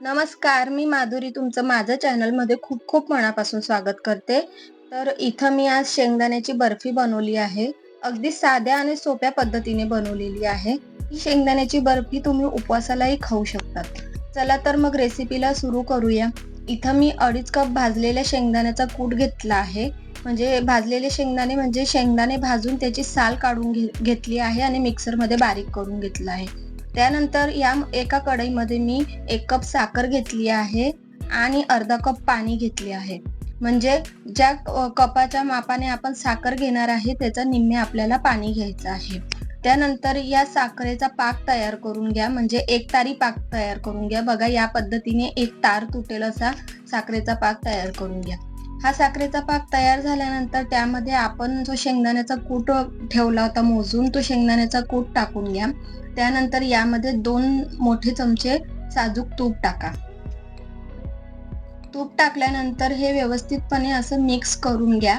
नमस्कार मी माधुरी तुमचं माझ्या चॅनलमध्ये खूप खूप मनापासून स्वागत करते. तर इथं मी आज शेंगदाण्याची बर्फी बनवली आहे. अगदी साध्या आणि सोप्या पद्धतीने बनवलेली आहे. ही शेंगदाण्याची बर्फी तुम्ही उपवासालाही खाऊ शकतात. चला तर मग रेसिपीला सुरू करूया. इथं मी अडीच कप भाजलेल्या शेंगदाण्याचा कूट घेतला आहे. म्हणजे भाजलेले शेंगदाणे म्हणजे शेंगदाणे भाजून त्याची साल काढून घे घेतली आहे आणि मिक्सरमध्ये बारीक करून घेतलं आहे. त्यानंतर या एका कढईमध्ये मी एक कप साखर घेतली आहे आणि अर्धा कप पाणी घेतले आहे. म्हणजे ज्या कपाच्या मापाने आपण साखर घेणार आहे त्याचा निम्मे आपल्याला पाणी घ्यायचं आहे. त्यानंतर या साखरेचा पाक तयार करून घ्या. म्हणजे एक तारी पाक तयार करून घ्या. बघा या पद्धतीने एक तार तुटेल असा साखरेचा पाक तयार करून घ्या. हा साखरेचा पाक तयार झाल्यानंतर त्यामध्ये आपण जो शेंगदाण्याचा कूट ठेवला होता मोजून तो शेंगदाण्याचा कूट टाकून घ्या. त्यानंतर यामध्ये दोन मोठे चमचे साजूक तूप टाका. तूप टाकल्यानंतर हे व्यवस्थितपणे असं मिक्स करून घ्या.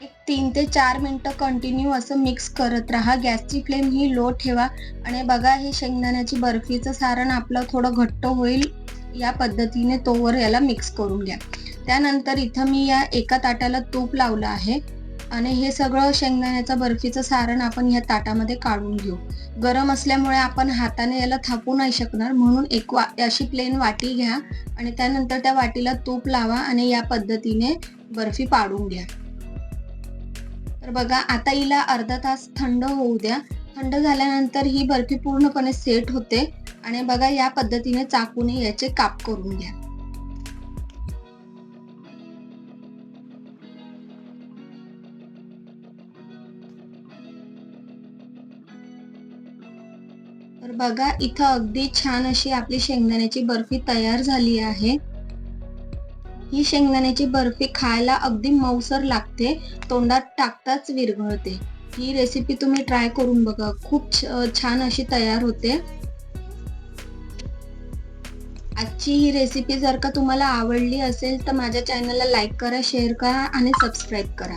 एक तीन ते चार मिनटं कंटिन्यू असं मिक्स करत राहा. गॅसची फ्लेम ही लो ठेवा. आणि बघा हे शेंगदाण्याची बर्फीचं सारण आपलं थोडं घट्ट होईल. या पद्धतीने तोवर याला मिक्स करून घ्या. त्यानंतर इथं मी या एका ताटाला तूप लावलं आहे. आणि हे सगळं शेंगदाण्याचं बर्फीचं सारण आपण ह्या ताटामध्ये काढून घेऊ. गरम असल्यामुळे आपण हाताने याला थापू नाही शकणार. म्हणून एक वा अशी प्लेन वाटी घ्या. आणि त्यानंतर त्या वाटीला तूप लावा आणि या पद्धतीने बर्फी पाडून घ्या. तर बघा आता हिला अर्धा तास थंड होऊ द्या. थंड झाल्यानंतर ही बर्फी पूर्णपणे सेट होते. आणि बघा या पद्धतीने चाकूने याचे काप करून घ्या. तर बघा इथं अगदी छान अशी आपली शेंगदाण्याची बर्फी तयार झाली आहे. ही शेंगदाण्याची बर्फी खायला अगदी मऊसर लागते तोंडात टाकताच विरघळते. ही रेसिपी तुम्ही ट्राय करून बघा. खूप छान अशी तयार होते. आजची ही रेसिपी जर का तुम्हाला आवडली असेल तर माझ्या चॅनलला लाईक करा शेअर करा आणि सबस्क्राईब करा.